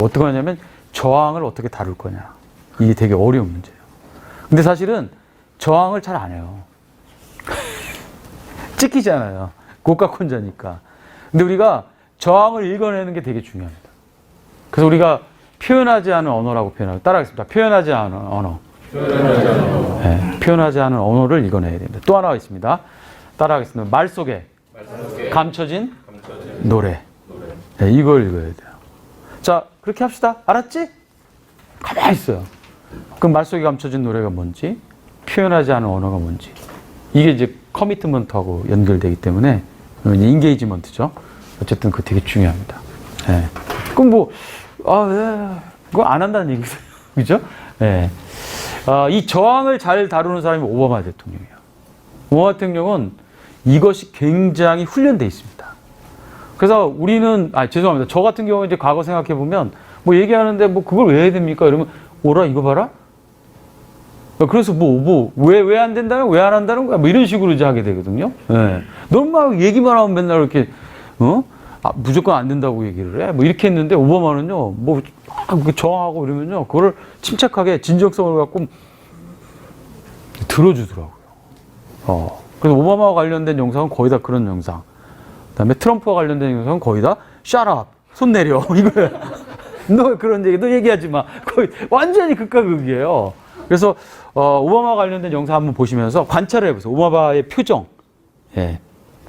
어떻게 하냐면 저항을 어떻게 다룰 거냐. 이게 되게 어려운 문제예요. 근데 사실은 저항을 잘 안 해요. 찍히잖아요. 고가콘자니까. 근데 우리가 저항을 읽어내는 게 되게 중요합니다. 그래서 우리가 표현하지 않은 언어라고 표현하고 따라하겠습니다. 표현하지 않은 언어. 네, 표현하지 않은 언어를 읽어내야 됩니다. 또 하나가 있습니다. 따라하겠습니다. 말 속에 감춰진 노래. 네, 이걸 읽어야 돼요. 자, 그렇게 합시다. 알았지? 가만히 있어요. 그럼 말 속에 감춰진 노래가 뭔지, 표현하지 않은 언어가 뭔지. 이게 이제 커미트먼트하고 연결되기 때문에 인게이지먼트죠. 어쨌든 그거 되게 중요합니다. 예. 그럼 뭐, 아, 예. 그거 안 한다는 얘기죠. 그죠? 예. 아, 이 저항을 잘 다루는 사람이 오바마 대통령이에요. 오바마 대통령은 이것이 굉장히 훈련돼 있습니다. 그래서 우리는, 아, 죄송합니다. 저 같은 경우에 이제 과거 생각해 보면 뭐 얘기하는데 뭐 그걸 왜 해야 됩니까? 이러면 오라, 이거 봐라? 그래서 뭐, 뭐, 왜, 왜 안 된다면 왜 안 한다는 거야? 뭐 이런 식으로 이제 하게 되거든요. 예. 너무 막 얘기만 하면 맨날 이렇게, 어? 아, 무조건 안 된다고 얘기를 해? 뭐 이렇게 했는데 오바마는요, 뭐, 막그 저항하고 이러면요, 그거를 침착하게 진정성을 갖고 들어주더라고요. 어. 그래서 오바마와 관련된 영상은 거의 다 그런 영상. 그 다음에 트럼프와 관련된 영상은 거의 다 up. 손 내려. 이거야. 너 그런 얘기, 너 얘기하지 마. 거의 완전히 극과 극이에요. 그래서, 어, 오바마 관련된 영상 한번 보시면서 관찰을 해보세요. 오바마의 표정. 예.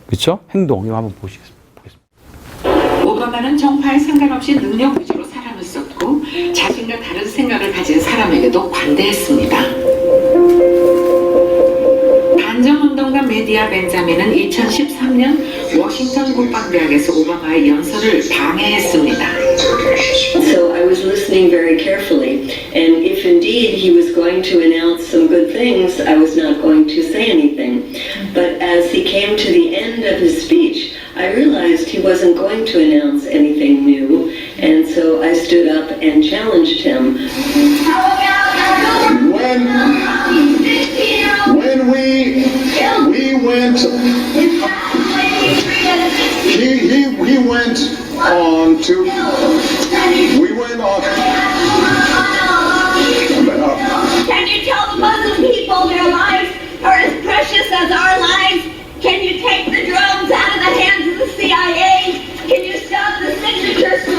그쵸? 행동. 이거 한번 보시겠습니다. 보겠습니다. 오바마는 정파에 상관없이 능력 위주로 사람을 썼고 자신과 다른 생각을 가진 사람에게도 관대했습니다. 반정운동가 메디아 벤자민은 2013년 워싱턴 국방대학에서 오바마의 연설을 방해했습니다. So I was listening very carefully, and if indeed he was going to announce some good things, I was not going to say anything. But as he came to the end of his speech, I realized he wasn't going to announce anything new, and so I stood up and challenged him. When, when we, we went, to, we went on, Can you tell the Muslim people their lives are as precious as our lives? Can you take the drones out of the hands of the CIA? Can you stop the signature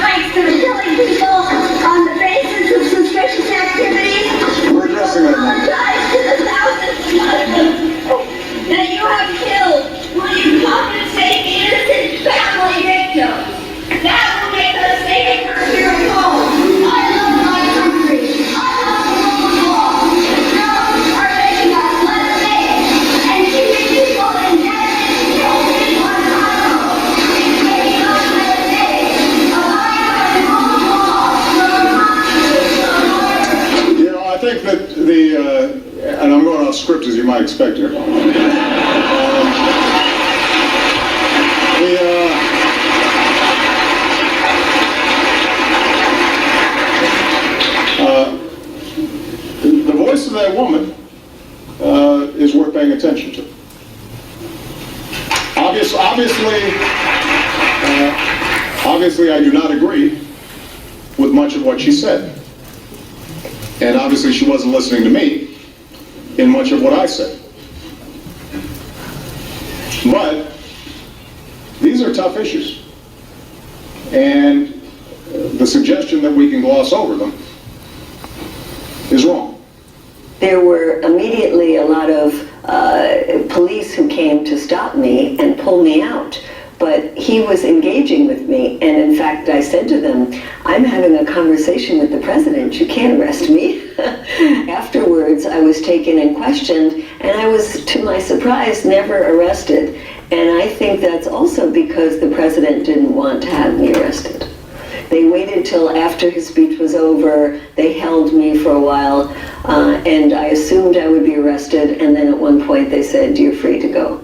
that woman uh, is worth paying attention to. Obvious, obviously, uh, obviously, I do not agree with much of what she said. And obviously, she wasn't listening to me in much of what I said. But these are tough issues. And the suggestion that we can gloss over them is wrong. There were immediately a lot of uh, police who came to stop me and pull me out. But he was engaging with me, and in fact, I said to them, I'm having a conversation with the president. You can't arrest me. Afterwards, I was taken and questioned, and I was, to my surprise, never arrested. And I think that's also because the president didn't want to have me arrested. They waited till after his speech was over. They held me for a while, uh, and I assumed I would be arrested. And then at one point, they said, "You're free to go."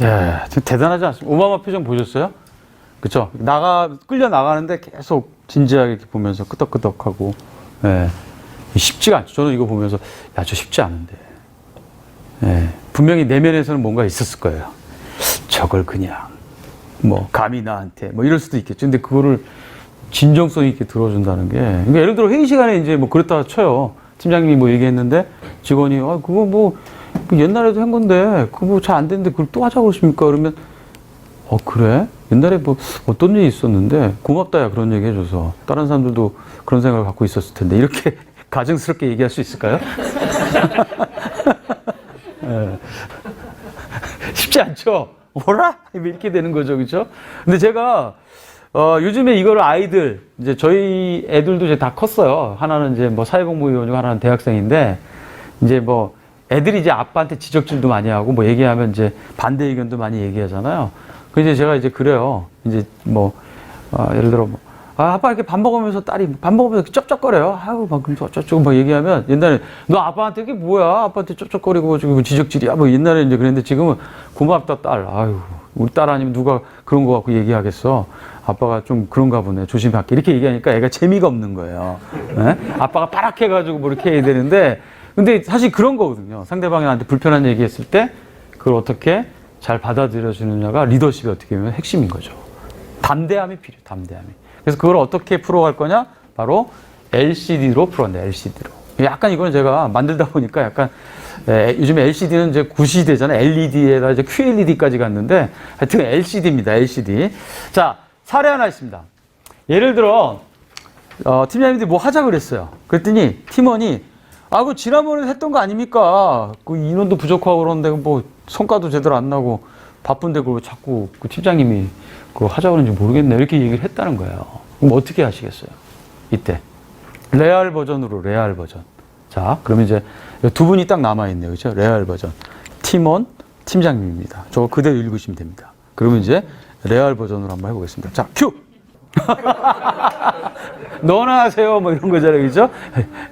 예, 좀 대단하지 않습니까? 오바마 표정 보셨어요? 그쵸? 나가, 끌려 나가는데 계속 진지하게 이렇게 보면서 끄덕끄덕하고, 예. 쉽지가 않죠. 저는 이거 보면서, 야, 저 쉽지 않은데. 예. 분명히 내면에서는 뭔가 있었을 거예요. 저걸 그냥, 뭐, 감히 나한테, 뭐 이럴 수도 있겠죠. 근데 그거를 진정성 있게 들어준다는 게. 그러니까 예를 들어 회의 시간에 이제 뭐 그랬다 쳐요. 팀장님이 뭐 얘기했는데 직원이 아 그거 뭐 옛날에도 한 건데 그거 뭐 잘 안 됐는데 그걸 또 하자고 그러십니까? 그러면 어 그래? 옛날에 뭐 어떤 일이 있었는데 고맙다야 그런 얘기 해줘서 다른 사람들도 그런 생각을 갖고 있었을 텐데 이렇게 가증스럽게 얘기할 수 있을까요? 예. 쉽지 않죠. 뭐라 이렇게 되는 거죠, 그렇죠? 근데 제가 어, 요즘에 이걸 아이들 이제 저희 애들도 이제 다 컸어요. 하나는 이제 뭐 사회복무위원이고 하나는 대학생인데 이제 뭐 애들이 이제 아빠한테 지적질도 많이 하고 뭐 얘기하면 이제 반대 의견도 많이 얘기하잖아요. 그래서 이제 제가 이제 그래요. 이제 뭐 아, 예를 들어 뭐 아, 아빠 이렇게 밥 먹으면서 딸이 밥 먹으면서 쩝쩝거려요. 아유, 막, 그럼 어쩌고 막 얘기하면 옛날에 너 아빠한테 이게 뭐야? 아빠한테 쩝쩝거리고 지금 뭐 지적질이야. 뭐 옛날에 이제 그랬는데 지금은 고맙다 딸. 아유, 우리 딸 아니면 누가 그런 거 갖고 얘기하겠어. 아빠가 좀 그런가 보네. 조심할게. 이렇게 얘기하니까 애가 재미가 없는 거예요. 예? 아빠가 빠락해 가지고 뭐 이렇게 해야 되는데 근데 사실 그런 거거든요. 상대방이 나한테 불편한 얘기 했을 때 그걸 어떻게 잘 받아들여 주느냐가 리더십이 어떻게 보면 핵심인 거죠. 담대함이 필요해, 담대함이. 그래서 그걸 어떻게 풀어갈 거냐? 바로 LCD로 풀었네, LCD로. 약간 이거는 제가 만들다 보니까 약간, 에, 요즘에 LCD는 이제 구시대잖아요. LED에다 이제 QLED까지 갔는데, 하여튼 LCD입니다, LCD. 자, 사례 하나 있습니다. 예를 들어, 어, 팀장님들이 뭐 하자 그랬어요. 그랬더니 팀원이, 아, 그 지난번에 했던 거 아닙니까? 그 인원도 부족하고 그러는데 뭐 성과도 제대로 안 나고 바쁜데 그걸 자꾸 그 팀장님이 그거 하자 그러는지 모르겠네. 이렇게 얘기를 했다는 거예요. 그럼 어떻게 하시겠어요? 이때. 레알 버전으로 레알 버전. 자, 그러면 이제 두 분이 딱 남아 있네요. 그죠? 레알 버전. 팀원, 팀장님입니다. 저거 그대로 읽으시면 됩니다. 그러면 이제 레알 버전으로 한번 해 보겠습니다. 자, 큐! 너나 하세요 뭐 이런 거잖아요 그죠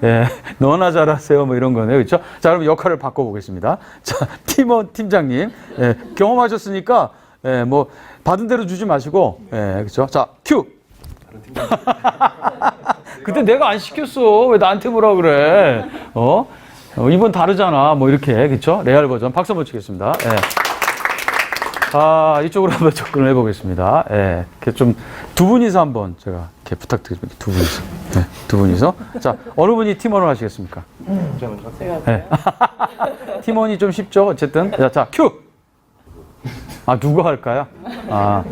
예 너나 잘하세요 뭐 이런 거네요 그죠 자 그럼 역할을 바꿔 보겠습니다 자 팀원 팀장님 예, 경험하셨으니까 예, 뭐 받은 대로 주지 마시고 예 그죠 자 큐 그때 내가 안 시켰어 왜 나한테 뭐라 그래 어? 어 이번 다르잖아 뭐 이렇게 그죠 레알 버전 박수 한번 치겠습니다 예. 아, 이쪽으로 한번 접근을 해보겠습니다. 예. 이렇게 좀 두 분이서 한번 제가 이렇게 부탁드립니다. 두 분이서. 네, 두 분이서. 자, 어느 분이 팀원을 하시겠습니까? 네. 팀원이 좀 쉽죠? 어쨌든. 자, 자, 큐! 아, 누가 할까요? 아.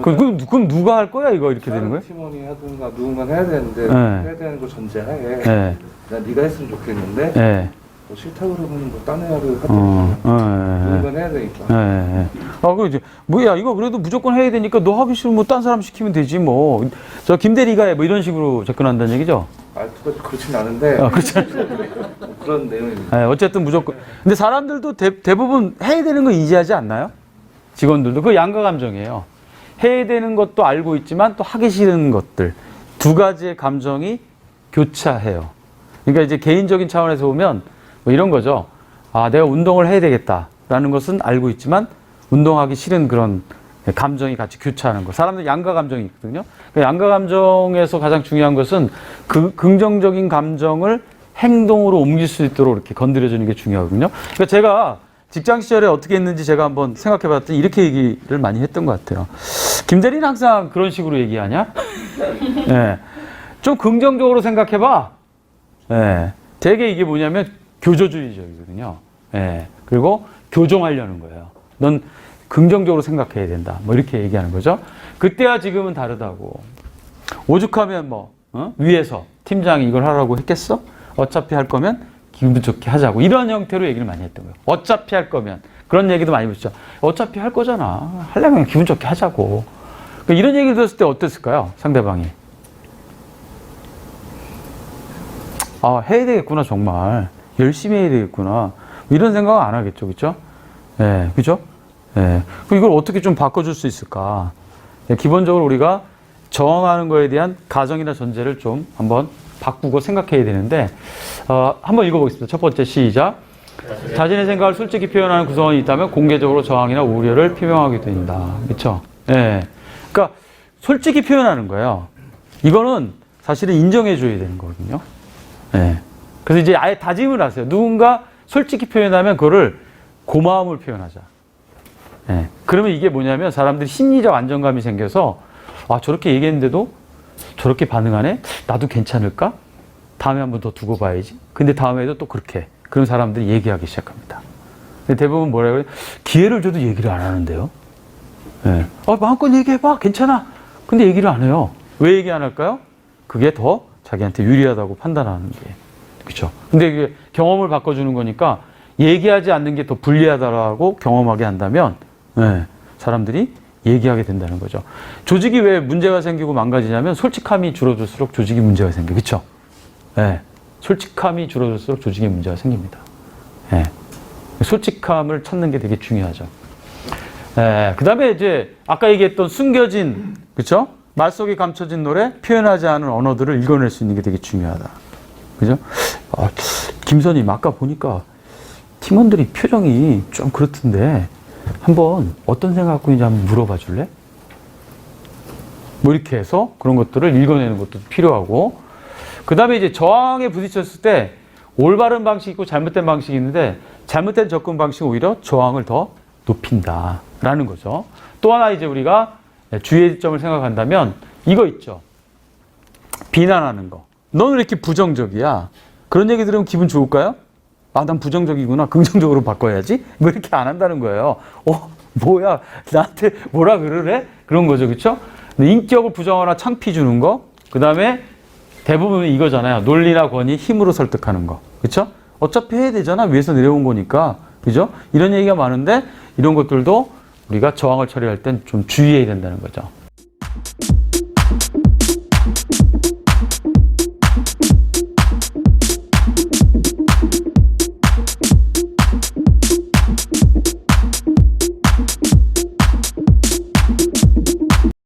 그럼, 그럼, 그럼 누가 할 거야? 이거 이렇게 되는 거예요? 팀원이 하든가 누군가 해야 되는데 네. 해야 되는 거 전제하에 예. 나 네가 했으면 좋겠는데 예. 뭐 싫다고 그러면 뭐 딴 애를 하든 어, 어, 예, 예. 누군가 해야 되니까 예, 예. 아, 그 이제 뭐야 이거 그래도 무조건 해야 되니까 너 하기 싫으면 뭐 딴 사람 시키면 되지 뭐. 저 김대리가 해 뭐 이런 식으로 접근한다는 얘기죠. 말투가 그렇진 않은데 아, 그렇죠. 뭐 그런 내용입니다. 예, 어쨌든 무조건. 근데 사람들도 대, 대부분 해야 되는 거 인지하지 않나요? 직원들도 그 양가 감정이에요. 해야 되는 것도 알고 있지만 또 하기 싫은 것들 두 가지의 감정이 교차해요. 그러니까 이제 개인적인 차원에서 보면 뭐 이런 거죠. 아, 내가 운동을 해야 되겠다라는 것은 알고 있지만 운동하기 싫은 그런 감정이 같이 교차하는 거. 사람들 양가 감정이 있거든요. 그 양가 감정에서 가장 중요한 것은 그 긍정적인 감정을 행동으로 옮길 수 있도록 이렇게 건드려 주는 게 중요하거든요. 그러니까 제가 직장 시절에 어떻게 했는지 제가 한번 생각해 봤더니 이렇게 얘기를 많이 했던 것 같아요. 김대리는 항상 그런 식으로 얘기하냐? 예. 좀 긍정적으로 생각해 봐. 예. 되게 이게 뭐냐면 교조주의적이거든요. 예. 그리고 교정하려는 거예요. 넌 긍정적으로 생각해야 된다. 뭐 이렇게 얘기하는 거죠. 그때와 지금은 다르다고. 오죽하면 뭐 어? 위에서 팀장이 이걸 하라고 했겠어? 어차피 할 거면 기분 좋게 하자고 이런 형태로 얘기를 많이 했던 거예요. 어차피 할 거면 그런 얘기도 많이 듣죠. 어차피 할 거잖아. 하려면 기분 좋게 하자고. 그러니까 이런 얘기를 들었을 때 어땠을까요? 상대방이. 아 해야 되겠구나 정말 열심히 해야 되겠구나 이런 생각 안 하겠죠, 그렇죠? 예, 그죠? 예, 그럼 이걸 어떻게 좀 바꿔줄 수 있을까? 예, 기본적으로 우리가 저항하는 거에 대한 가정이나 전제를 좀 한번 바꾸고 생각해야 되는데, 어, 한번 읽어보겠습니다. 첫 번째 시작. 자신의 생각을 솔직히 표현하는 구성원이 있다면 공개적으로 저항이나 우려를 표명하게 된다. 그렇죠? 예. 그러니까 솔직히 표현하는 거예요. 이거는 사실은 인정해 줘야 되는 거거든요. 예. 그래서 이제 아예 다짐을 하세요. 누군가 솔직히 표현하면 그거를 고마움을 표현하자. 예. 그러면 이게 뭐냐면 사람들이 심리적 안정감이 생겨서 아, 저렇게 얘기했는데도 저렇게 반응하네? 나도 괜찮을까? 다음에 한번 더 두고 봐야지. 근데 다음에도 또 그렇게. 그런 사람들이 얘기하기 시작합니다. 근데 대부분 뭐라고 해요? 기회를 줘도 얘기를 안 하는데요. 예. 어, 마음껏 얘기해봐. 괜찮아. 근데 얘기를 안 해요. 왜 얘기 안 할까요? 그게 더 자기한테 유리하다고 판단하는 게. 그렇죠. 근데 이게 경험을 바꿔주는 거니까 얘기하지 않는 게 더 불리하다라고 경험하게 한다면 예, 사람들이 얘기하게 된다는 거죠. 조직이 왜 문제가 생기고 망가지냐면 솔직함이 줄어들수록 조직이 문제가 생겨. 그렇죠? 예. 솔직함이 줄어들수록 조직에 문제가 생깁니다. 예. 솔직함을 찾는 게 되게 중요하죠. 예. 그 다음에 이제 아까 얘기했던 숨겨진 그렇죠? 말 속에 감춰진 노래, 표현하지 않은 언어들을 읽어낼 수 있는 게 되게 중요하다. 그죠? 아, 김선임 아까 보니까 팀원들이 표정이 좀 그렇던데 한번 어떤 생각 갖고 있는지 한번 물어봐 줄래? 뭐 이렇게 해서 그런 것들을 읽어내는 것도 필요하고 그 다음에 이제 저항에 부딪혔을 때 올바른 방식이 있고 잘못된 방식이 있는데 잘못된 접근 방식은 오히려 저항을 더 높인다라는 거죠. 또 하나 이제 우리가 주의의 점을 생각한다면 이거 있죠. 비난하는 거. 너는 왜 이렇게 부정적이야? 그런 얘기 들으면 기분 좋을까요? 아, 난 부정적이구나. 긍정적으로 바꿔야지. 뭐 이렇게 안 한다는 거예요. 어, 뭐야? 나한테 뭐라 그러래? 그런 거죠. 그쵸? 인격을 부정하거나 창피 주는 거. 그 다음에 대부분 이거잖아요. 논리나 권위, 힘으로 설득하는 거. 그쵸? 어차피 해야 되잖아. 위에서 내려온 거니까. 그죠? 이런 얘기가 많은데 이런 것들도 우리가 저항을 처리할 땐 좀 주의해야 된다는 거죠.